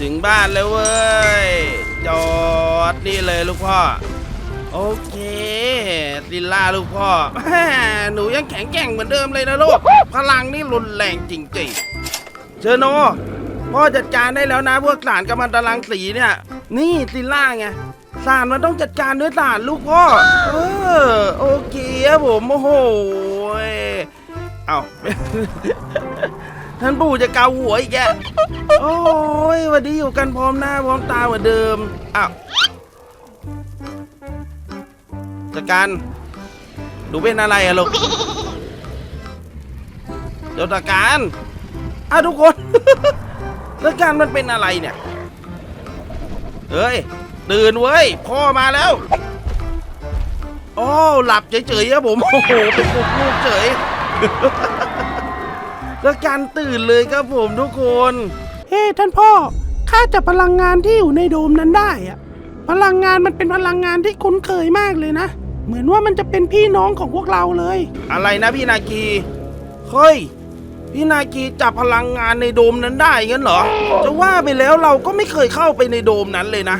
ถึงบ้านแล้วเว้ย จอดนี่เลยลูกพ่อ โอเคซิลล่าลูกพ่อแม่หนูยังแข็งแกร่งเหมือนเดิมเลยนะลูก พลังนี่รุนแรงจริงๆ เชอโน พ่อจัดการได้แล้วนะพวกสารกัมมันตรังสีเนี่ย นี่ซิลล่าไงสารมันต้องจัดการด้วยสารลูกพ่อ เออ โอเคครับผม โอ้โห เอา ท่านปู่จะเกาหัวอีกแกโอ้ยวันนี้อยู่กันพร้อมหน้าพร้อมตาเหมือนเดิมอ้าวจัดการหนูเป็นอะไรอะลูกเดี๋ยวจัดการอ้าวทุกคนจัดการมันเป็นอะไรเนี่ยเฮ้ยตื่นเว้ยพ่อมาแล้วโอ้หลับเฉยๆครับผมโอ้โหเป็นลูกเฉย แล้วการตื่นเลยครับผมทุกคน เฮ้ท่านพ่อข้าจับพลังงานที่อยู่ในโดมนั้นได้อะพลังงานมันเป็นพลังงานที่คุ้นเคยมากเลยนะ เหมือนว่ามันจะเป็นพี่น้องของพวกเราเลย อะไรนะพี่นาคีเฮ้ยพี่นาคีจับพลังงานในโดมนั้นได้งั้นเหรอ จะว่าไปแล้วเราก็ไม่เคยเข้าไปในโดมนั้นเลยนะ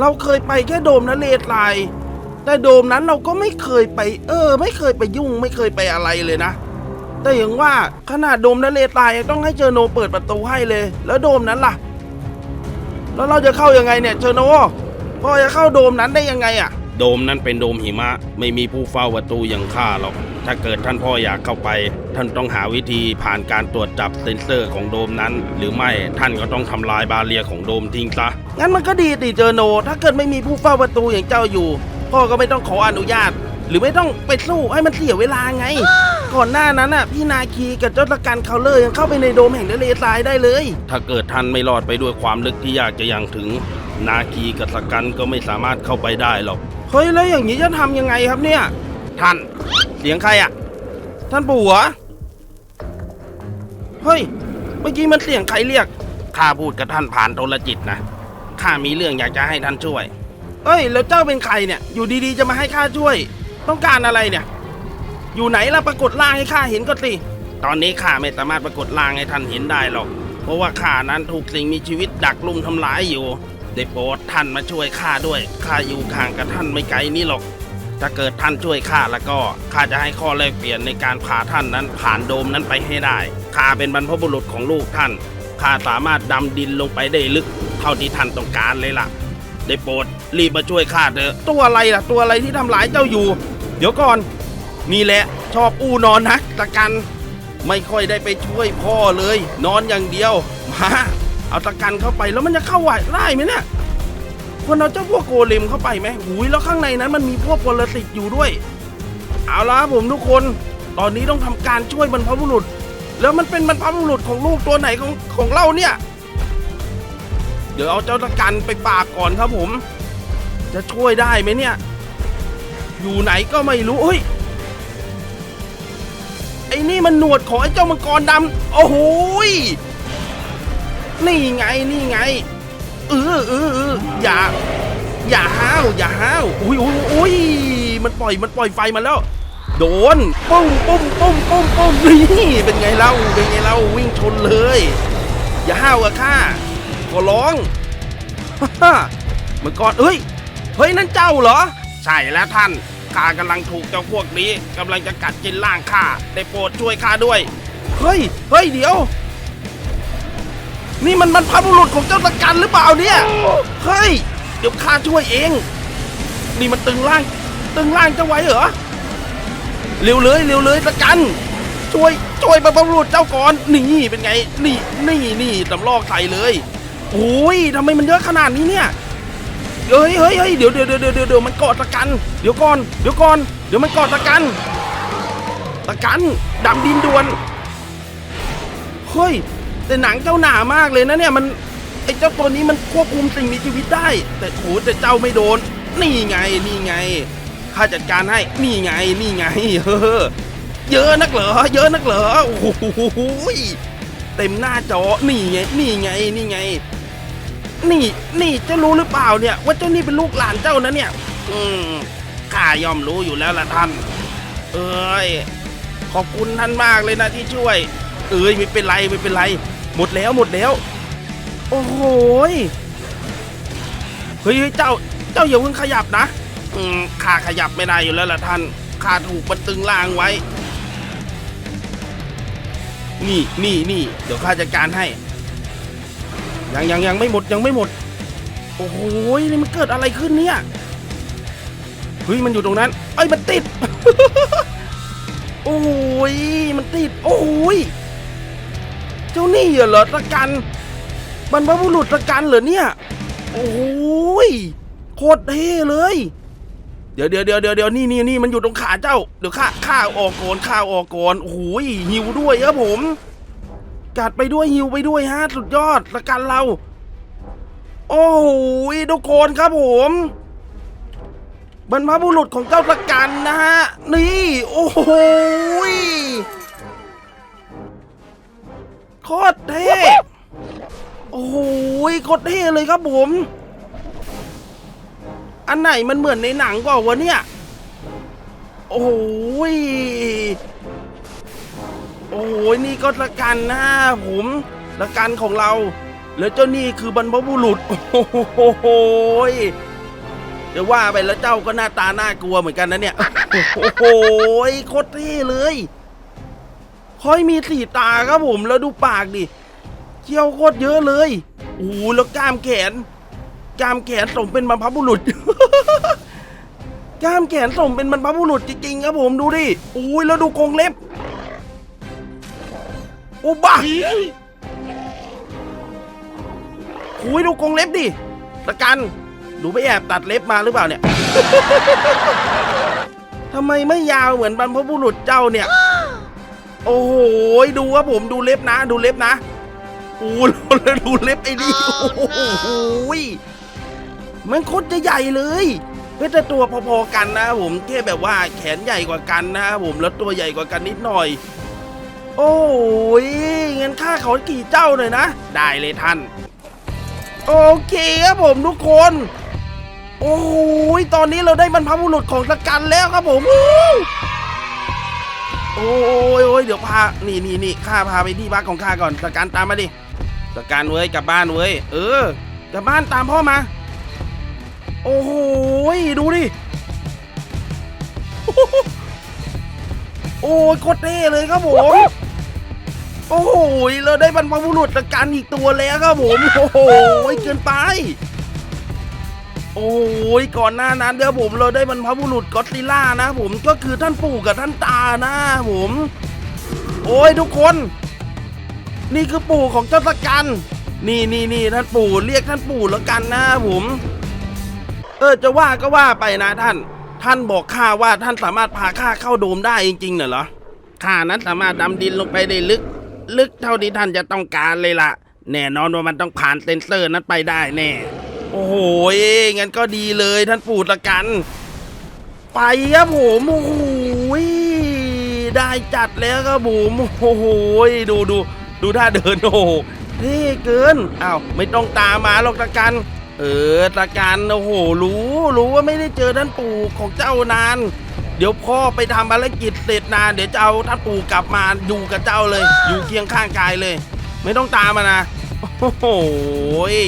เราเคยไปแค่โดมนั้นเลทไลน์แต่โดมนั้นเราก็ไม่เคยไป เออ ไม่เคยไปยุ่งไม่เคยไปอะไรเลยนะ แต่อย่างว่าขนาดโดมนั้นเลทไลน์ยังต้องให้เจอโนเปิดประตูให้เลย แล้วโดมนั้นล่ะ แล้วเราจะเข้ายังไงเนี่ยเจอโนพ่อจะเข้าโดมนั้นได้ยังไงอะโดมนั้นเป็นโดมหิมะ ไม่มีผู้เฝ้าประตูอย่างข้าหรอก ถ้าเกิดท่านพ่ออยากเข้าไป ท่านต้องหาวิธีผ่านการตรวจจับเซ็นเซอร์ของโดมนั้น หรือไม่ท่านก็ต้องทำลายบาเรียของโดมทิ้งซะงั้นมันก็ดีติเจอโน ถ้าเกิดไม่มีผู้เฝ้าประตูอย่างเจ้าอยู่ พ่อก็ไม่ต้องขออนุญาต หรือไม่ต้องไปสู้ให้มันเสียเวลาไง ก่อนหน้านั้นน่ะพี่นาคีกับเจ้าตะกันเคาเลอร์ยังเข้าไปในโดมแห่งทะเลทรายได้เลย ถ้าเกิดท่านไม่รอดไปด้วยความลึกที่ยากจะยังถึง นาคีกับตะกันก็ไม่สามารถเข้าไปได้หรอกเฮ้ยแล้วอย่างนี้จะทำยังไงครับเนี่ย ท่านเสียงใครอะท่านปู่เหรอเฮ้ยเมื่อกี้มันเสียงใครเรียกข้าพูดกับท่านผ่านโทรจิตนะข้ามีเรื่องอยากจะให้ท่านช่วย เอ้ย แล้วเจ้าเป็นใครเนี่ย อยู่ดีๆ จะมาให้ข้าช่วย ต้องการอะไรเนี่ย อยู่ไหนล่ะปรากฏร่างให้ข้าเห็นก็สิตอนนี้ข้าไม่สามารถปรากฏร่างให้ท่านเห็นได้หรอก เพราะว่าข้านั้นถูกสิ่งมีชีวิตดักลุมทำร้ายอยู่ ได้โปรดท่านมาช่วยข้าด้วยข้าอยู่ข้างกับท่านไม่ไกลนี่หรอก ถ้าเกิดท่านช่วยข้าแล้วก็ข้าจะให้ข้อแลกเปลี่ยนในการพาท่านนั้นผ่านโดมนั้นไปให้ได้ข้าเป็นบรรพบุรุษของลูกท่านข้าสามารถดำดินลงไปได้ลึก เท่าที่ท่านต้องการเลยล่ะ ได้โปรดรีบมาช่วยข้าเถอะตัวอะไรล่ะตัวอะไรที่ทำร้ายเจ้าอยู่ เดี๋ยวก่อน นี่แหละชอบอู้นอนนะตะกัน ไม่ค่อยได้ไปช่วยพ่อเลย นอนอย่างเดียว มาเอาตะกันเข้าไปแล้วมันจะเข้าไหวได้ไหมเนี่ยควรเอาเจ้าพวกโกเลมเข้าไปไหมหุยแล้วข้างในนั้นมันมีพวกปรสิตอยู่ด้วย เอาละผมทุกคน ตอนนี้ต้องทำการช่วยบรรพบุรุษ แล้วมันเป็นบรรพบุรุษของลูกตัวไหนของของเราเนี่ย เดี๋ยวเอาเจ้าตะกันไปปราบก่อนครับผม จะช่วยได้ไหมเนี่ย อยู่ไหนก็ไม่รู้เฮ้ยไอ้นี่มันหนวดของไอ้เจ้ามังกรดำโอ้โหนี่ไงนี่ไงเออเออเอออย่า อย่าห้าวอย่าห้าวอุ้ยอุ้ยอุ้ยมันปล่อยมันปล่อยไฟมาแล้ว โดนปุ้มปุ้มปุ้มปุ้มปุ้มนี่เป็นไงเล่าเป็นไงเล่าวิ่งชนเลย อย่าห้าวอะข้าขอร้องฮ่ามังกรเอ้ยเฮ้ยนั่นเจ้าเหรอ ใช่แล้วท่านข้ากำลังถูกเจ้าพวกนี้กำลังจะกัดกินร่างข้าได้โปรดช่วยข้าด้วย เฮ้ย เฮ้ยเดี๋ยว นี่มันมันพบุรุษของเจ้าตะกันหรือเปล่าเนี่ย เฮ้ย เดี๋ยวข้าช่วยเอง นี่มันตึงร่าง ตึงร่างเจ้าไว้เหรอ เร็วเลยเร็วเลยตะกัน ช่วยช่วยบรรพบุรุษเจ้าก่อน นี่เป็นไง นี่นี่นี่ตำลอกใส่เลยโอ้ยทำไมมันเยอะขนาดนี้เนี่ย เฮ้ยเฮ้ยเฮ้ยเดี๋ยวเดี๋ยวเดี๋ยวเดี๋ยวเดี๋ยวมันเกาะตะกัน เดี๋ยวก่อน เดี๋ยวก่อน เดี๋ยวมันเกาะตะกัน ตะกันดำดินด่วน เฮ้ย แต่หนังเจ้าหนามากเลยนะเนี่ยมันไอ้เจ้าตัวนี้มันควบคุมสิ่งมีชีวิตได้ แต่โถแต่เจ้าไม่โดน นี่ไงนี่ไงข้าจัดการให้ นี่ไงนี่ไงเฮ้อเยอะนักเหรอ เยอะนักเหรอ โอ้โหเต็มหน้าจอ นี่ไง นี่ไง นี่ไง นี่นี่เจ้ารู้หรือเปล่าเนี่ย ว่าเจ้านี่เป็นลูกหลานเจ้านะเนี่ย อืมข้ายอมรู้อยู่แล้วล่ะท่าน เอ้ยขอบคุณท่านมากเลยนะที่ช่วย เอ้ยไม่เป็นไรไม่เป็นไร หมดแล้วหมดแล้ว โอ้โหยเฮ้ยเฮ้ยเจ้าเจ้าอย่าเพิ่งขยับนะ อืมข้าขยับไม่ได้อยู่แล้วล่ะท่านข้าถูกมันตึงล่างไว้ นี่นี่นี่เดี๋ยวข้าจัดการให้ ยังยังยังไม่หมดยังไม่หมด โอ้โหยนี่มันเกิดอะไรขึ้นเนี่ยเฮ้ยมันอยู่ตรงนั้นเอ้ยมันติด โอ้ยมันติด โอ้ยเจ้านี่เหรอตะกันบรรพบุรุษตะกันเหรอเนี่ย โอ้ยโคตรเท่เลย เดี๋ยวเดี๋ยวเดี๋ยวเดี๋ยวเดี๋ยวนี่นี่นี่มันอยู่ตรงขาเจ้า เดี๋ยวข้าข้าออกก่อนข้าออกก่อนโอ้ยหิวด้วยครับผม กัดไปด้วยหิวไปด้วยฮะสุดยอดตะกันเรา โอ้โหทุกคนครับผมบรรพบุรุษของเจ้าตะกันนะฮะ นี่ โอ้โหโคตรเท่โอ้โหโคตรเท่เลยครับผม อันไหนมันเหมือนในหนังกว่าวะเนี่ย โอ้โห โอ้โหยนี่ก็ตะกันนะผมตะกันของเรา แล้วเจ้านี่คือบรรพบุรุษ โอ้โหจะว่าไปแล้วเจ้าก็หน้าตาน่ากลัวเหมือนกันนะเนี่ย โอ้โหยโคตรเท่เลยค่อยมีสีตาครับผมแล้วดูปากดิเขี้ยวโคตรเยอะเลยโอ้โหแล้วกล้ามแขน กล้ามแขนสมเป็นบรรพบุรุษกล้ามแขนสมเป็นบรรพบุรุษจริงๆครับผมดูดิโอ้ยแล้วดูกรงเล็บ โอ้บ้าโอ้ยดูกรงเล็บดิตะกันดูไปแอบตัดเล็บมาหรือเปล่าเนี่ยทำไมไม่ยาวเหมือนบรรพบุรุษเจ้าเนี่ย โอ้โหดูครับผมดูเล็บนะ ดูเล็บนะโอ้โหแล้วดูเล็บไอ้นี่โอ้โหมันโคตรจะใหญ่เลยเพื่อแต่ตัวพอๆกันนะผมแค่แบบว่าแขนใหญ่กว่ากันนะผมแล้วตัวใหญ่กว่ากันนิดหน่อย โอ้ยงั้นค่าเขากี่เจ้าหน่อยนะ ได้เลยท่าน โอเคครับผมทุกคน โอ้ยตอนนี้เราได้บรรพบุรุษของตะกันแล้วครับผม โอ้ยโอ้ยเดี๋ยวพา นี่นี่นี่ข้าพาไปที่บ้านของข้าก่อนตะการตามมาดิตะการเว้ยกลับบ้านเว้ย เออกลับบ้านตามพ่อมา โอ้โหยดูดิโอ้ยโคตรเท่เลยครับผม โอ้โหยเราได้บรรพบุรุษตะการอีกตัวแล้วครับผมโอ้โหยเกินไป โอ้ยก่อนหน้านั้นเดี๋ยวผมเราได้บรรพบุรุษก็อดซิลล่านะผมก็คือท่านปู่กับท่านตานะผม โอ้ยทุกคน นี่คือปู่ของเจ้าตะกัน นี่นี่นี่ท่านปู่เรียกท่านปู่แล้วกันนะผม เออจะว่าก็ว่าไปนะท่าน ท่านบอกข้าว่าท่านสามารถพาข้าเข้าโดมได้จริงๆเหรอข้านั้นสามารถดำดินลงไปได้ลึก ลึกเท่าที่ท่านจะต้องการเลยล่ะ แน่นอนว่ามันต้องผ่านเซนเซอร์นั้นไปได้แน่ โอ้โหงั้นก็ดีเลยท่านปู่ตะกัน ไปครับผมโอ้โหได้จัดแล้วครับผมโอ้โหดูดูดูท่าเดินโอ้โหเท่เกินอ้าวไม่ต้องตามมาหรอกตะกัน เออตะกันโอ้โห รู้ รู้ว่าไม่ได้เจอท่านปู่ของเจ้านาน เดี๋ยวพ่อไปทำภารกิจ เสร็จนานเดี๋ยวจะเอาท่านปู่กลับมาอยู่กับเจ้าเลย อยู่เคียงข้างกายเลย ไม่ต้องตามมานะโอ้โห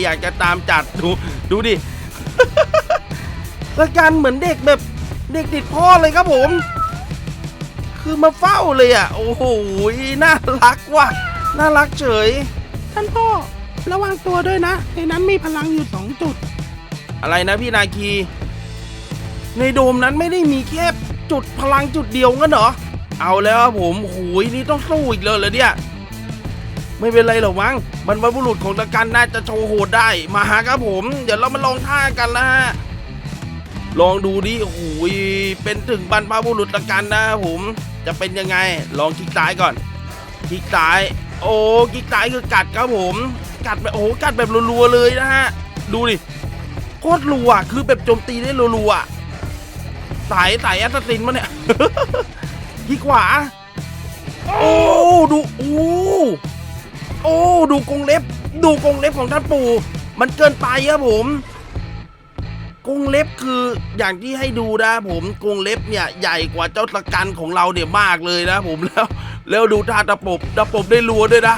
อยากจะตามจัดดูดูดิละกันเหมือนเด็กแบบเด็กติดพ่อเลยครับผม คือมาเฝ้าเลยอะ โอ้โหน่ารักว่ะน่ารักเฉย ท่านพ่อระวังตัวด้วยนะ ในนั้นมีพลังอยู่สองจุด อะไรนะพี่นาคี ในโดมนั้นไม่ได้มีแค่ จุดพลังจุดเดียวงั้นเหรอ เอาแล้วครับผมโอ้ยนี่ต้องสู้อีกเลยเหรอเนี่ย ไม่เป็นไรหรอกมั้งบรรพบุรุษของตะกันน่าจะโชว์โหดได้ มาหาครับผม เดี๋ยวเรามาลองท่ากันนะฮะ ลองดูดิโอ้โหยเป็นถึงบรรพบุรุษตะกันนะครับผม จะเป็นยังไง ลองคลิกซ้ายก่อน คลิกซ้าย โอ้คลิกซ้ายคือกัดครับผม กัดแบบโอ้กัดแบบรัวๆเลยนะฮะ ดูดิ โคตรรัว คือแบบโจมตีได้รัวๆ สายสายแอสซินมาเนี่ย ที่ขวา โอ้ดูโอ้โอ้ดูกรงเล็บ ดูกรงเล็บของท่านปู่ มันเกินไปครับผมกรงเล็บคืออย่างที่ให้ดูนะผมกรงเล็บเนี่ยใหญ่กว่าเจ้าตะกันของเราเนี่ยมากเลยนะผมแล้ว แล้วดูท่าตะปบตะปบได้รัวด้วยนะ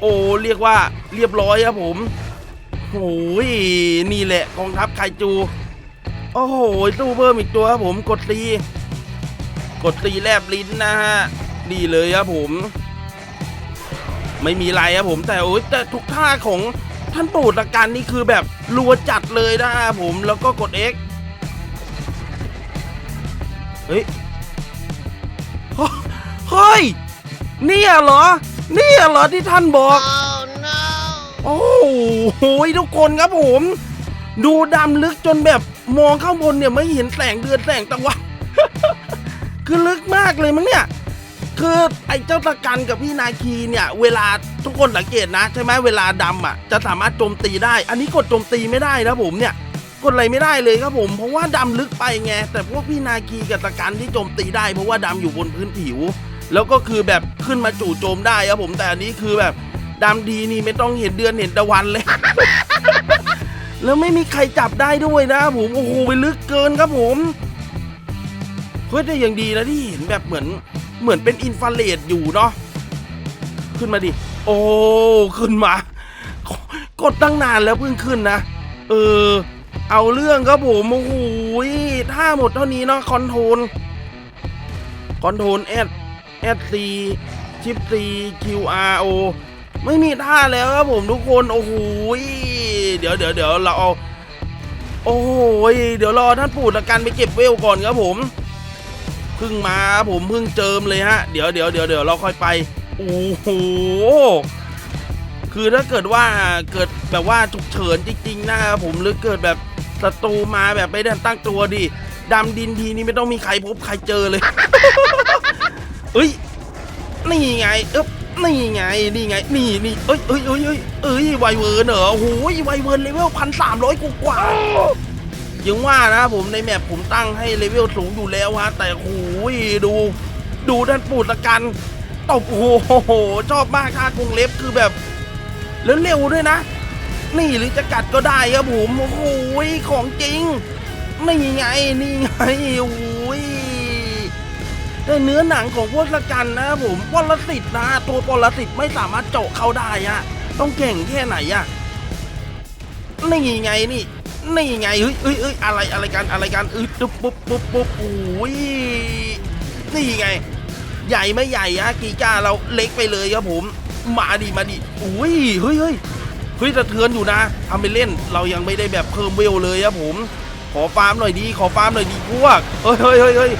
โอ้เรียกว่าเรียบร้อยครับผมโอ้ยนี่แหละกองทัพไคจู โอ้โหตู้เพิ่มอีกตัวครับผมกดตีกดตีแลบลิ้นนะฮะดีเลยครับผม ไม่มีไรครับผมแต่โอ้ยแต่ทุกท่าของท่านปู่ตะการนี่คือแบบรัวจัดเลยนะครับผมแล้วก็กด X เฮ้ยเฮ้ยเนี่ยเหรอ เนี่ยเหรอที่ท่านบอก โอ้โหทุกคนครับผม ดูดำลึกจนแบบ มองข้างบนเนี่ยไม่เห็นแสงเดือนแสงตะวัน คือลึกมากเลยมั้งเนี่ย คือไอ้เจ้าตะกันกับพี่นาคีเนี่ย เวลาทุกคนสังเกตนะ ใช่ไหมเวลาดำอะ จะสามารถโจมตีได้ อันนี้กดโจมตีไม่ได้นะผมเนี่ยกดอะไรไม่ได้เลยครับผมเพราะว่าดำลึกไปไงแต่พวกพี่นาคีกับตะกันที่โจมตีได้เพราะว่าดำอยู่บนพื้นผิว แล้วก็คือแบบขึ้นมาจู่โจมได้ครับผมแต่อันนี้คือแบบดำดีนี่ไม่ต้องเห็นเดือนเห็นตะวันเลย แล้วไม่มีใครจับได้ด้วยนะผมโอ้โหไปลึกเกินครับผมเฮ้ยแต่ยังดีนะที่เห็นแบบเหมือนเหมือนเป็นอินฟราเรดอยู่เนาะขึ้นมาดิ โอ้ขึ้นมา กดตั้งนานแล้วเพิ่งขึ้นนะเออ เอาเรื่องครับผมโอ้โหถ้าหมดเท่านี้เนาะคอนโทรลคอนโทรลแอดแอดซีชิปซีคิวอาร์โอ ไม่มีท่าแล้วครับผมทุกคนโอ้โหเดี๋ยวเดี๋ยวเดี๋ยวเราเอาโอ้ยเดี๋ยวรอท่านปู่ตะกันไปเก็บเวลก่อนครับผมเพิ่งมาผมเพิ่งเจิมเลยฮะเดี๋ยวเดี๋ยวเดี๋ยวเดี๋ยวเราค่อยไปโอ้โหคือถ้าเกิดว่าเกิดแบบว่าฉุกเฉินจริงๆนะครับผมหรือเกิดแบบศัตรูมาแบบไม่ได้ตั้งตัวดิดำดินทีนี้ไม่ต้องมีใครพบใครเจอเลยเอ้ยนี่ไงเอ๊บ นี่ไงนี่ไงนี่นี่เอ้ยเอ้ยเอ้ยเอ้ยเอ้ยไวเวิร์นเหรอโอ้โหไวเวิร์นเลเวลพันสามร้อยกว่ายังว่านะผมในแมปผมตั้งให้เลเวลสูงอยู่แล้วฮะแต่โอ้โหดู ดูด้านปูดตะกันตบโอ้โหชอบมากท่ากรงเล็บคือแบบแล้วเร็วด้วยนะ นี่หรือจะกัดก็ได้ครับผมโอ้โหของจริงนี่ไงนี่ไงโอ้ แต่เนื้อหนังของพวกสกันนะครับผมปรสิตนะตัวปรสิตไม่สามารถเจาะเข้าได้อะต้องเก่งแค่ไหนอะนี่ไงนี่นี่ไงเฮ้ยเฮ้ยเฮ้ยอะไรอะไรกันอะไรกันเอึดปุ๊บปุ๊บปุ๊บปุ๊บโอ้ยนี่ไง ใหญ่ไม่ใหญ่อะกีก้าเราเล็กไปเลยครับผม มาดิมาดิโอ้ยเฮ้ยเฮ้ยเฮ้ยสะเทือนอยู่นะทำไปเล่นเรายังไม่ได้แบบเพิ่มเวลเลยครับผม ขอฟาร์มหน่อยดี ขอฟาร์มหน่อยดีพวกเฮ้ยเฮ้ยเฮ้ย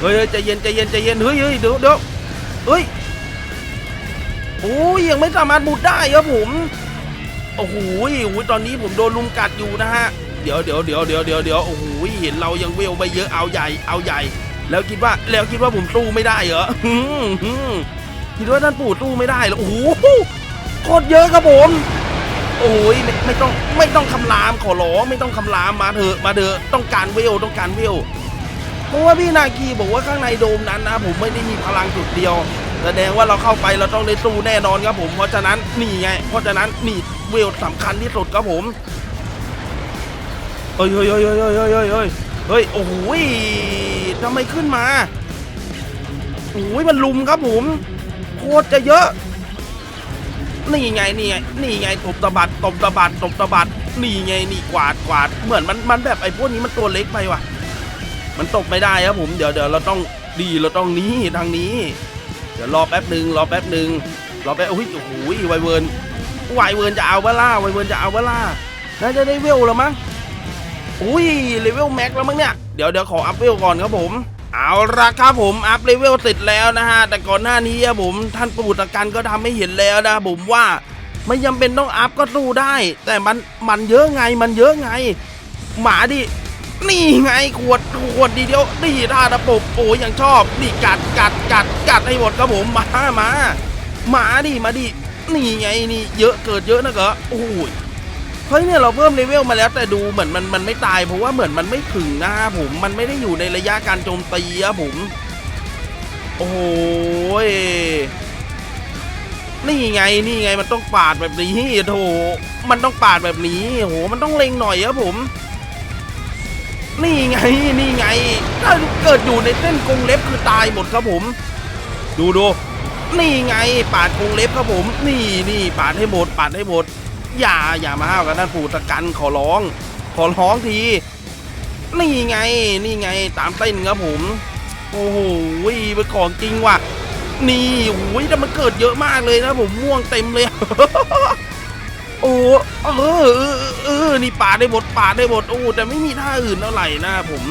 เฮ้ยเฮ้ยเฮ้ยใจเย็นใจเย็นใจเย็นเฮ้ยเฮ้ยเดี๋ยวเดี๋ยวเฮ้ยโอ้ยยังไม่สามารถบุดได้ครับผมโอ้โหโอ้ยตอนนี้ผมโดนลุมกัดอยู่นะฮะเดี๋ยวเดี๋ยวเดี๋ยวเดี๋ยวเดี๋ยวเดี๋ยวโอ้โหเห็นเรายังเวลไปเยอะเอาใหญ่เอาใหญ่ แล้วคิดว่าแล้วคิดว่าผมสู้ไม่ได้เหรอหืมหืมคิดว่าท่านปู่สู้ไม่ได้เหรอโอ้โหโคตรเยอะครับผม โอ้ยไม่ไม่ต้องไม่ต้องคำรามขอร้องไม่ต้องคำรามมาเถอะมาเถอะต้องการเวลต้องการเวล เพราะว่าพี่นาคีบอกว่าข้างในโดมนั้นนะ ผมไม่ได้มีพลังจุดเดียว แสดงว่าเราเข้าไปเราต้องได้สู้แน่นอนครับผม เพราะฉะนั้นนี่ไง เพราะฉะนั้นนี่เวลสำคัญที่สุดครับผมเฮ้ยเฮ้ยเฮ้ยเฮ้ยเฮ้ยเฮ้ยเฮ้ยเฮ้ยโอ้โหทำไมขึ้นมาโอ้ยมันลุมครับผมโคตรจะเยอะ นี่ไงนี่ไงนี่ไงตบตะบัดตบตะบัดตบตะบัดนี่ไงนี่กวาดกวาดเหมือนมันมันแบบไอ้พวกนี้มันตัวเล็กไปว่ะ มันตกไม่ได้ครับผมเดี๋ยวเดี๋ยวเราต้องดีเราต้องหนี้ทางนี้ เดี๋ยวรอแป๊บหนึ่งรอแป๊บหนึ่งรอแป๊บโอ้ยโอ้โหไวเวิร์นไวเวิร์นจะเอาเวล่าไวเวิร์นจะเอาเวล่าน่าจะได้เวลแล้วมั้งอุ้ยเลเวลแม็กแล้วมั้งเนี่ยเดี๋ยวเดี๋ยวขออัพเวลก่อนครับผมเอาละครับผมอัพเลเวลเสร็จแล้วนะฮะแต่ก่อนหน้านี้อะผมท่านปู่ตะกันก็ทำให้เห็นแล้วนะผมว่าไม่จำเป็นต้องอัพก็สู้ได้ แต่มันมันเยอะไงมันเยอะไง หมาดิ นี่ไงขวดขวดดีเดียวนี่ท่าตะปบโอ้ยยังชอบนี่กัดกัดกัดกัดให้หมดครับผมมามามาดิมาดินี่ไงนี่เยอะเกิดเยอะนะเกอโอ้ยเฮ้ยเนี่ยเราเพิ่มเลเวลมาแล้วแต่ดูเหมือนมันมันไม่ตายเพราะว่าเหมือนมันไม่ถึงนะผมมันไม่ได้อยู่ในระยะการโจมตีครับผม โอ้โหยนี่ไงนี่ไงมันต้องปาดแบบนี้โถมันต้องปาดแบบนี้โอ้โหมันต้องเล็งหน่อยครับผม นี่ไงนี่ไง ถ้าเกิดอยู่ในเส้นกรงเล็บคือตายหมดครับผม ดูดูนี่ไงปาดกรงเล็บครับผม นี่นี่ปาดให้หมดปาดให้หมด อย่าอย่ามาห้าวกับท่านปู่ตะกันขอร้อง ขอร้องที นี่ไงนี่ไงตามเต้นครับผม โอ้โหเป็นของจริงว่ะ นี่โอ้ยแต่มันเกิดเยอะมากเลยนะผมม่วงเต็มเลย โอ้เออเออเออนี่ปาดได้หมดปาดได้หมดโอ้แต่ไม่มีท่าอื่นเท่าไหร่นะผม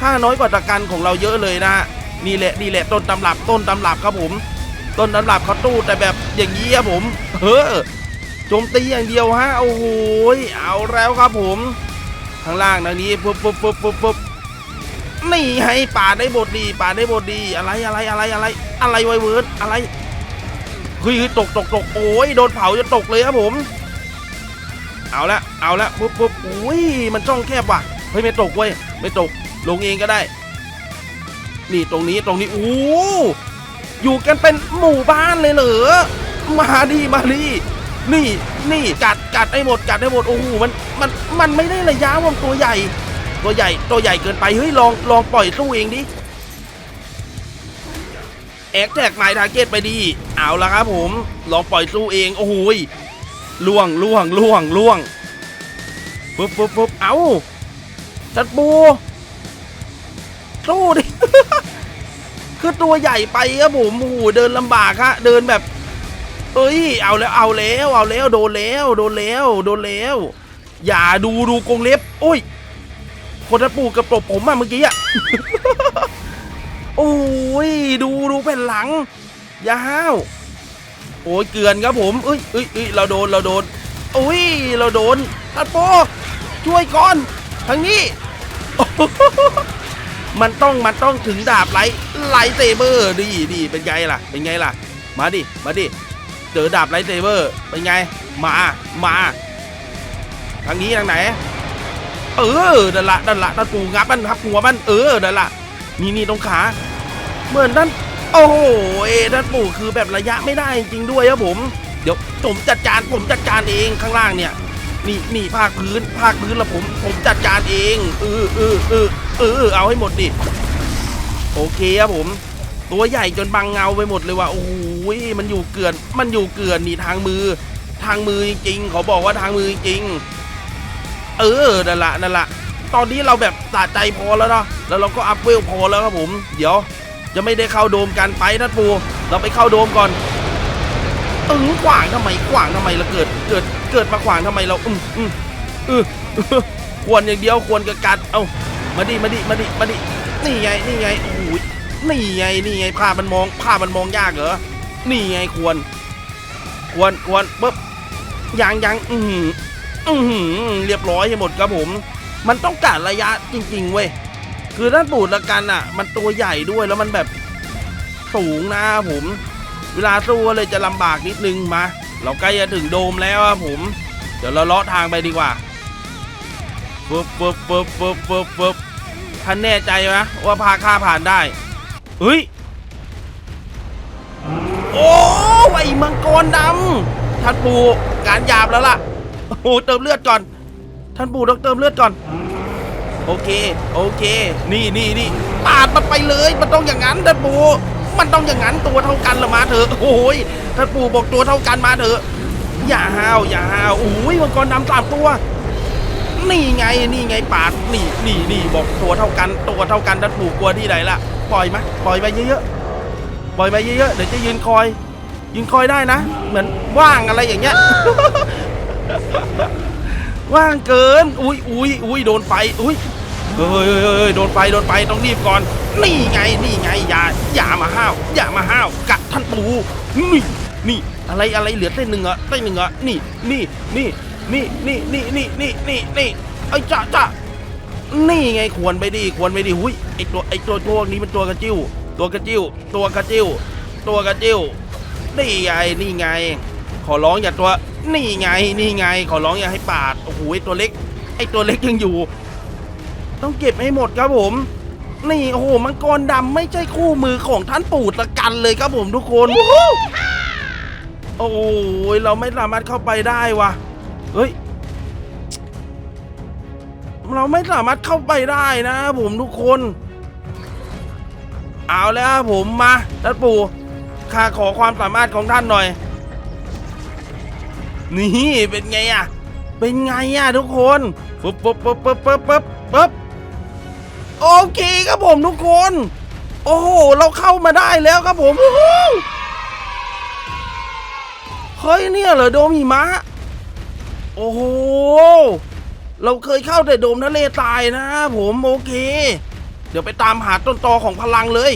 ท่าน้อยกว่าตะกันของเราเยอะเลยนะนี่แหละนี่แหละต้นตำรับต้นตำรับครับผม ต้นตำรับเขาตู้แต่แบบอย่างนี้ครับผมเออโจมตีอย่างเดียวฮะโอ้โหเอาแล้วครับผมข้างล่างทางนี้ปุ๊บปุ๊บปุ๊บปุ๊บปุ๊บนี่ให้ป่าดได้บทดีป่าดได้บทดีอะไรอะไรอะไรอะไร อะไรไวเวิร์ดอะไรเฮ้ยเฮ้ยตกตกตกโอ้ยโดนเผาจะตกเลยครับผม เอาละเอาละปุ๊บปุ๊บอุ้ยมันช่องแคบว่ะเฮ้ยไม่ตกเว้ยไม่ตกลงเองก็ได้ นี่ตรงนี้ตรงนี้โอ้อยู่กันเป็นหมู่บ้านเลยเหรอมาดีมาดีนี่นี่กัดกัดให้หมดกัดให้หมดโอ้โหมันมันมันไม่ได้ระยะวมตัวใหญ่ ตัวใหญ่ตัวใหญ่เกินไปเฮ้ยลองลองปล่อยสู้เองดิแอกแท็กไมทาร์เก็ตไปดี เอาละครับผม ลองปล่อยสู้เอง โอ้โหย ล่วงล่วงล่วงล่วงปุ๊บปุ๊บปุ๊บเอาจัดปูสู้ดิ คือตัวใหญ่ไปครับผมโอ้โหเดินลำบากฮะเดินแบบเอ้ย เอาแล้วเอาแล้วเอาแล้วโดนแล้วโดนแล้วโดนแล้ว อย่าดูดูกรงเล็บโอ้ยคนทัดปูกับตบผมอะเมื่อกี้อะโอ้ยดูดูแผ่นหลัง อย่าห้าว อ้ยเกลือนครับผมเอ้ยเอ้ยเอ้ยเราโดนเราโดนโอ้ยเราโดนทัดโปช่วยก่อนทางนี้ มันต้องมันต้องถึงดาบไลท์ไลท์เซเบอร์ดีดีเป็นไงล่ะ เป็นไงล่ะ มาดิมาดิเจอดาบไลท์เซเบอร์เป็นไง มามาทางนี้ทางไหน เออนั่นละนั่นละนั่นปูงับมันทับหัวมันเออนั่นละนี่นี่ตรงขาเหมือนนั่น โอ้โหเอ้นั่นปู่คือแบบระยะไม่ได้จริงด้วยครับผม เดี๋ยวผมจัดการผมจัดการเองข้างล่างเนี่ย นี่นี่ภาคพื้นภาคพื้นละผม ผมจัดการเองเออเออเออเออเอาให้หมดดิโอเคครับผม ตัวใหญ่จนบังเงาไปหมดเลยว่ะโอ้โหมันอยู่เกลือนมันอยู่เกลือนนี่ทางมือ ทางมือจริงๆเขาบอกว่าทางมือจริง เออนั่นละนั่นละตอนนี้เราแบบสะใจพอแล้วเนาะแล้วเราก็อัพเวลพอแล้วครับผม เดี๋ยว จะไม่ได้เข้าโดมกันไปนะปู เราไปเข้าโดมก่อนเออขวางทำไมขวางทำไมเราเกิดเกิดเกิดมาขวางทำไมเราอืมอืมเออควรอย่างเดียวควรกระกัดเอามาดิมาดิมาดิมาดินี่ไงนี่ไงโอ้โหนี่ไงนี่ไงภาพมันมองภาพมันมองยากเหรอนี่ไงควร ควรควรปึ๊บยังยังอือหืออือหือเรียบร้อยให้หมดครับผม มันต้องการระยะจริง ๆ เว้ย คือด้านปูดละกันอะ มันตัวใหญ่ด้วยแล้วมันแบบสูงนะครับผม เวลาสู้เลยจะลำบากนิดนึงมา เราใกล้จะถึงโดมแล้วครับผม เดี๋ยวเราเลาะทางไปดีกว่าปึ๊บปึ๊บปึ๊บปึ๊บปึ๊บปึ๊บท่านแน่ใจไหมว่าพาข้าผ่านได้เฮ้ยโอ้ไอมังกรดำท่านปู่การหยาบแล้วล่ะโอ้เติมเลือดก่อน ท่านปู่ต้องเติมเลือดก่อน โอเค โอเค นี่นี่นี่ปาดมันไปเลย มันต้องอย่างนั้นท่านปู่มันต้องอย่างนั้นตัวเท่ากันละมาเถอะโอ้ยท่านปู่บอกตัวเท่ากันมาเถอะ อย่าห้าวอย่าห้าวโอ้ยมังกรดำสามตัว นี่ไงนี่ไงปาดนี่นี่นี่บอกตัวเท่ากัน ตัวเท่ากันท่านปู่กลัวที่ไหนล่ะปล่อยไหมปล่อยไปเยอะๆปล่อยไปเยอะๆเดี๋ยวจะยืนคอย ยืนคอยได้นะ เหมือนว่างอะไรอย่างเงี้ยว่างเกิน อุ้ยอุ้ยอุ้ยโดนไฟ อุ้ย เฮ้ยเฮ้ยเฮ้ยโดนไฟโดนไฟต้องรีบก่อน นี่ไงนี่ไงอย่าอย่ามาห้าวอย่ามาห้าวกัดท่านปูนี่นี่อะไรอะไรเหลือเส้นหนึ่งเหรอเส้นหนึ่งเหรอนี่นี่นี่นี่นี่นี่นี่นี่นี่นี่ไอ้จ้าจ้านี่ไงควรไปดิควรไปดิหุยไอตัวไอตัวตัวนี้เป็นตัวกระจิ้ว ตัวกระจิ้ว ตัวกระจิ้ว ตัวกระจิ้วนี่ไงนี่ไง ขอร้องอย่าตัว นี่ไงนี่ไง ขอร้องอย่าให้ปาดโอ้โหไอ้ตัวเล็ก ไอ้ตัวเล็กยังอยู่ ต้องเก็บให้หมดครับผม นี่โอ้โหมังกรดำไม่ใช่คู่มือของท่านปู่ตะกันเลยครับผมทุกคนวู้โอ้ยเราไม่สามารถเข้าไปได้วะเฮ้ยเราไม่สามารถเข้าไปได้นะ ผมทุกคน เอาแล้วครับผมมาท่านปู่ข้าขอความสามารถของท่านหน่อย นี่เป็นไงอะ เป็นไงอะทุกคน ปึ๊บปึ๊บปึ๊บปึ๊บปึ๊บปึ๊บปึ๊บ โอเคครับผมทุกคน โอ้โห เราเข้ามาได้แล้วครับผมเฮ้ยเนี่ยเหรอโดมหิมะ โอ้โห เราเคยเข้าแต่โดมทะเลทรายนะผมโอเค เดี๋ยวไปตามหาต้นตอของพลังเลย